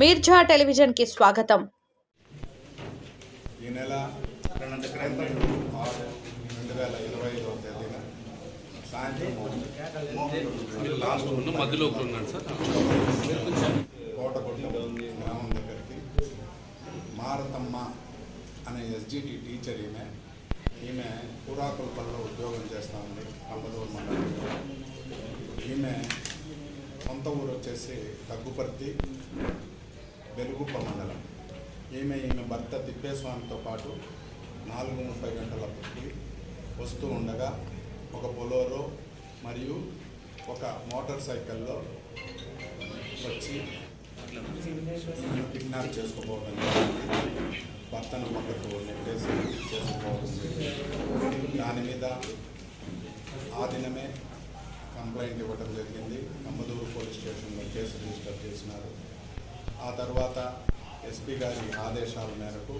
మీర్జా టెలివిజన్కి స్వాగతం. ఈ నెల మధ్యలో గ్రామం దగ్గరికి మారతమ్మ అనే ఎస్జిటి టీచర్ ఈమె ఈమె కూరాకులపల్లిలో ఉద్యోగం చేస్తూ ఉంది కంపదూరు మండలంలో. ఈమె సొంత ఊరు వచ్చేసి దగ్గుపర్తి వెలుగుప్ప మండలం. ఈమె ఈమె భర్త తిప్పేస్వామితో పాటు నాలుగు ముప్పై గంటలప్పటికి వస్తూ ఉండగా ఒక పొలోరో మరియు ఒక మోటార్ సైకిల్లో వచ్చి కిడ్నాప్ చేసుకోబోవడం జరిగింది. భర్తను పక్కకు నెట్టేసి చేసుకోవడం దాని మీద ఆ దినమే కంప్లైంట్ ఇవ్వడం జరిగింది. అమ్మదూరు పోలీస్ స్టేషన్లో కేసు రిజిస్టర్ చేసినారు. ఆ తర్వాత ఎస్పీ గారి ఆదేశాల మేరకు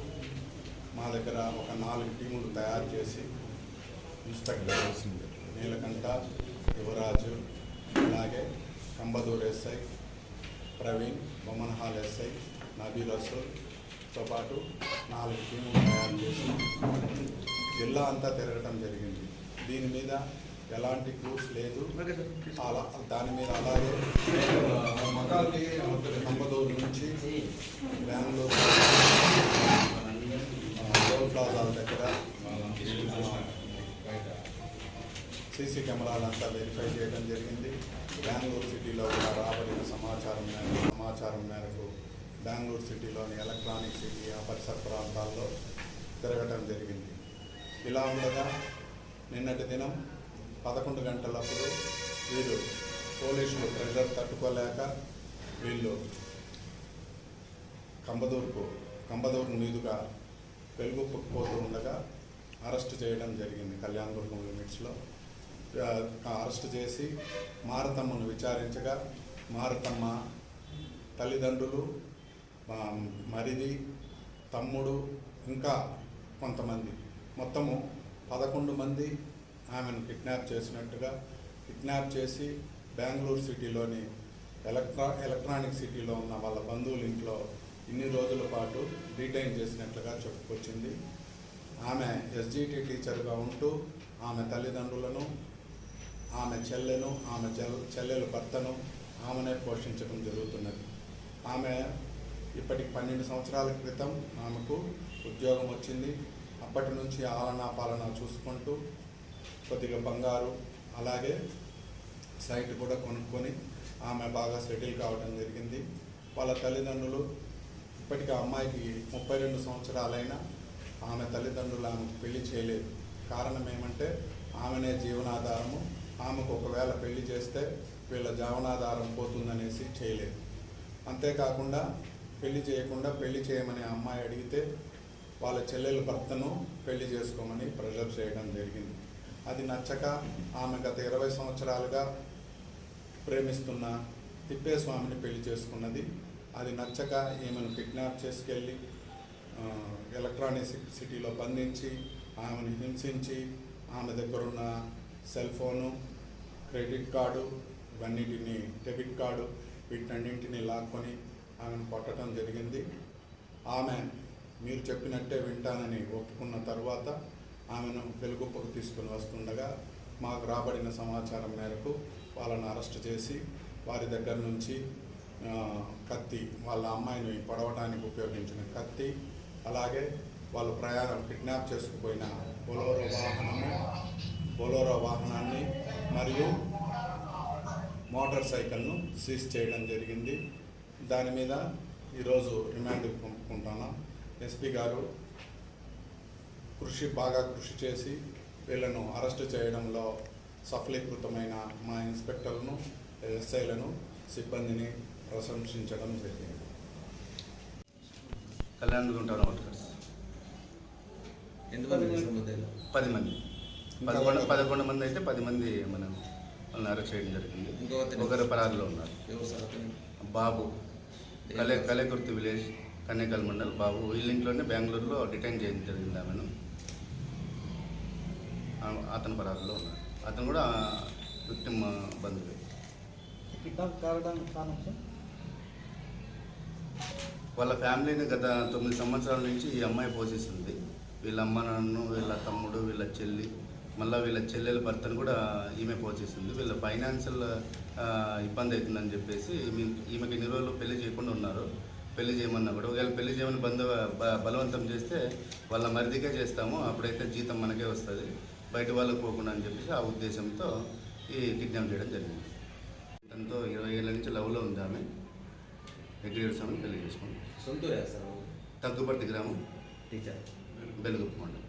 మా దగ్గర ఒక నాలుగు టీములు తయారు చేసి ఇన్స్పెక్టర్ నీలకంఠ యువరాజు అలాగే కంబదూర్ ఎస్ఐ ప్రవీణ్ బొమ్మన్హాల్ ఎస్ఐ నబీల్ రసూల్తో పాటు నాలుగు టీములు తయారు చేసి జిల్లా అంతా తిరగటం జరిగింది. దీని మీద ఎలాంటి క్లూస్ లేదు. అలా దాని మీద అలాగే కంబదూరు నుంచి బెంగళూరు. టోల్ ప్లాజాల దగ్గర సీసీ కెమెరాలంతా వెరిఫై చేయడం జరిగింది. బెంగళూరు సిటీలో కూడా రాబడిన సమాచారం మేరకు సమాచారం మేరకు బెంగళూరు సిటీలోని ఎలక్ట్రానిక్ సిటీ ఆ పరిసర ప్రాంతాల్లో తిరగటం జరిగింది. ఇలా ఉండగా నిన్నటి దినం పదకొండు గంటలప్పుడు వీరు పోలీసులు ప్రెషర్ తట్టుకోలేక వీళ్ళు కంబదూరుకు కంబదూరు మీదుగా వెలుగుపోతూ ఉండగా అరెస్ట్ చేయడం జరిగింది కళ్యాణదుర్గం లిమిట్స్లో అరెస్ట్ చేసి మారతమ్మను విచారించగా మారతమ్మ తల్లిదండ్రులు మరిది తమ్ముడు ఇంకా కొంతమంది మొత్తము పదకొండు మంది ఆమెను కిడ్నాప్ చేసినట్టుగా కిడ్నాప్ చేసి బెంగళూరు సిటీలోని ఎలక్ట్రా ఎలక్ట్రానిక్ సిటీలో ఉన్న వాళ్ళ బంధువుల ఇంట్లో ఇన్ని రోజుల పాటు డీటైన్ చేసినట్లుగా చెప్పుకొచ్చింది. ఆమె ఎస్జిటి టీచర్గా ఉంటూ ఆమె తల్లిదండ్రులను ఆమె చెల్లెను ఆమె చెల్ చెల్లెల భర్తను ఆమెనే పోషించడం జరుగుతున్నది. ఆమె ఇప్పటికి పన్నెండు సంవత్సరాల క్రితం ఆమెకు ఉద్యోగం వచ్చింది. అప్పటి నుంచి ఆలనా పాలన చూసుకుంటూ కొద్దిగా బంగారు అలాగే సైట్ కూడా కొనుక్కొని ఆమె బాగా సెటిల్ కావడం జరిగింది. వాళ్ళ తల్లిదండ్రులు ఇప్పటికీ అమ్మాయికి ముప్పై రెండు సంవత్సరాలైనా ఆమె తల్లిదండ్రులు ఆమెకు పెళ్ళి చేయలేదు. కారణం ఏమంటే ఆమెనే జీవనాధారము ఆమెకు ఒకవేళ పెళ్ళి చేస్తే వీళ్ళ జీవనాధారం పోతుందనేసి చేయలేదు. అంతేకాకుండా పెళ్ళి చేయకుండా పెళ్ళి చేయమని ఆ అమ్మాయి అడిగితే వాళ్ళ చెల్లెల భర్తను పెళ్ళి చేసుకోమని ప్రెజర్ చేయడం జరిగింది. అది నచ్చక ఆమె గత ఇరవై సంవత్సరాలుగా ప్రేమిస్తున్న తిప్పేస్వామిని పెళ్ళి చేసుకున్నది అది నచ్చక ఈమెను కిడ్నాప్ చేసుకెళ్ళి ఎలక్ట్రానిక్ సిటీలో బంధించి ఆమెను హింసించి ఆమె దగ్గర ఉన్న సెల్ ఫోను క్రెడిట్ కార్డు ఇవన్నిటిని డెబిట్ కార్డు వీటన్నింటినీ లాక్కొని ఆమెను కొట్టడం జరిగింది. ఆమె మీరు చెప్పినట్టే వింటానని ఒప్పుకున్న తర్వాత ఆమెను వెలుగుప్పకు తీసుకుని వస్తుండగా మాకు రాబడిన సమాచారం మేరకు వాళ్ళను అరెస్ట్ చేసి వారి దగ్గర నుంచి కత్తి వాళ్ళ అమ్మాయిని పడవటానికి ఉపయోగించిన కత్తి అలాగే వాళ్ళు ప్రయాణం కిడ్నాప్ చేసుకుపోయిన బొలోరో వాహనము బొలోరో వాహనాన్ని మరియు మోటార్ సైకిల్ను సీజ్ చేయడం జరిగింది. దాని మీద ఈరోజు రిమాండ్కి పంపుకుంటున్నాం ఎస్పీ గారు కృషి బాగా కృషి చేసి వీళ్ళను అరెస్ట్ చేయడంలో సఫలీకృతమైన మా ఇన్స్పెక్టర్లను ఎస్ఐలను సిబ్బందిని ప్రశంసించడం జరిగింది కళ్యాణ్ గుంటాను వర్కర్స్? పది మంది. పదకొండు పదకొండు. మంది అయితే పది మంది మనం వాళ్ళని అరెస్ట్ చేయడం జరిగింది? ఒకరు పరారులో ఉన్నారు? బాబు. కలే కలేకుర్తి విలేజ్ కన్నేకల్ మండల్ బాబు. వీళ్ళ ఇంట్లోనే బెంగళూరులో డిటైన్ చేయడం జరిగింది ఆమెను. అతను పరారులో ఉన్నారు. అతను కూడా విక్టిమ్ బంధువే. కిడ్నాప్ కావడానికి కారణం సార్? వాళ్ళ ఫ్యామిలీని గత తొమ్మిది సంవత్సరాల నుంచి ఈ అమ్మాయి పోషిస్తుంది. వీళ్ళ అమ్మ నాన్న వీళ్ళ తమ్ముడు వీళ్ళ చెల్లి మళ్ళీ వీళ్ళ చెల్లెల భర్తను కూడా ఈమె పోషిస్తుంది. వీళ్ళ ఫైనాన్షియల్ ఇబ్బంది అవుతుందని చెప్పేసి ఈమె- ఈమెకి ఇన్ని రోజులు పెళ్ళి చేయకుండా ఉన్నారు. పెళ్ళి చేయమన్నా కూడా. ఒకవేళ పెళ్ళి చేయమని బంధు బ- బలవంతం చేస్తే వాళ్ళ మరిదిగా చేస్తాము. అప్పుడైతే జీతం మనకే వస్తుంది. బయట వాళ్ళకి పోకుండా అని చెప్పేసి ఆ ఉద్దేశంతో ఈ కిడ్నాప్ చేయడం జరిగింది. దాంతో ఇరవై ఏళ్ళ నుంచి లవ్లో ఉంది ఆమె. ఎగ్రీడ్ స్వామిని చేసుకుంది సొంతూరే సార్? తగ్గుపర్తి గ్రామం. టీచర్. బెలుగు మండలం